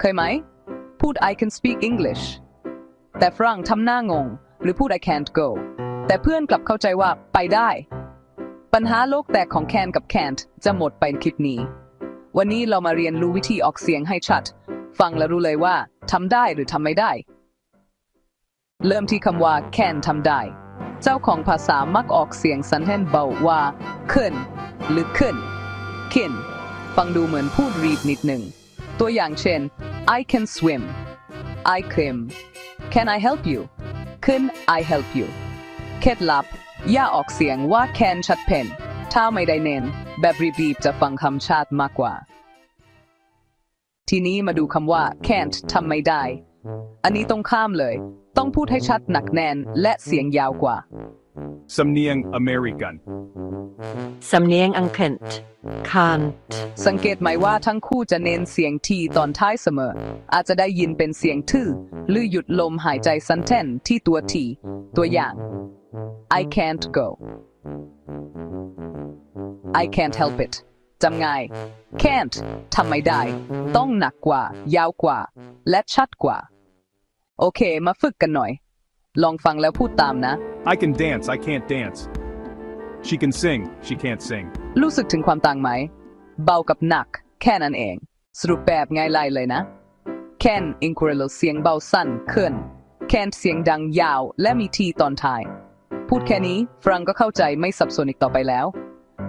เคยไหม พูด I can speak English แต่ฝรั่งทำหน้างง หรือพูด I can't go แต่เพื่อนกลับเข้าใจว่าไปได้ ปัญหาโลกแตกของ can กับ can't จะหมดไปในคลิปนี้ วันนี้เรามาเรียนรู้วิธีออกเสียงให้ชัด ฟังแล้วรู้เลยว่าทำได้หรือทำไม่ได้ เริ่มที่คำว่า can ทำได้ เจ้าของภาษามักออกเสียงสันแห่นเบาว่าขึ้นหรือขึ้นขึ้นฟังดูเหมือนพูดรีดนิดหนึ่ง ตัวอย่างเช่น I can swim I can Can I help you ขึ้น I help you เคล็ดลับ อย่าออกเสียงว่า can ชัดเพนถ้าไม่ได้เน้น แบบรีบๆจะฟังคำชาติมากกว่า ทีนี้มาดูคำว่า can't ทำไม่ได้ อันนี้ตรงข้ามเลย ต้องพูดให้ชัดหนักแน่นและเสียงยาวกว่า สำเนียงอเมริกัน สำเนียงอังกฤษ can't สังเกตไหมว่าทั้งคู่จะเน้นเสียงทีตอนท้ายเสมอ อาจจะได้ยินเป็นเสียงทื่อ หรือหยุดลมหายใจสั้นแทนที่ตัวที ตัวอย่าง I can't go I can't help it จำง่าย can't ทำไม่ได้ ต้องหนักกว่า ยาวกว่า และชัดกว่า โอเค มาฝึกกันหน่อย ลองฟังแล้วพูดตามนะ I can dance I can't dance she can sing she can't sing รู้สึกถึงความต่างไหม เบากับหนัก แค่นั้นเอง สรุปแบบง่ายๆเลยนะแคนอินคูเรลเสียงเบาสั้นขึ้นแคนเสียงดังยาวและมีทีตอนท้าย พูดแค่นี้ฟรังก็เข้าใจไม่สับสนอีกต่อไปแล้ว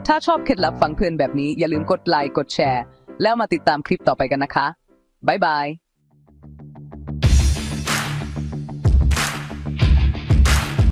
ถ้าชอบเคล็ดลับฟังเพื่อนแบบนี้อย่าลืมกดไลค์กดแชร์ แล้วมาติดตามคลิปต่อไปกันนะคะบ๊ายบาย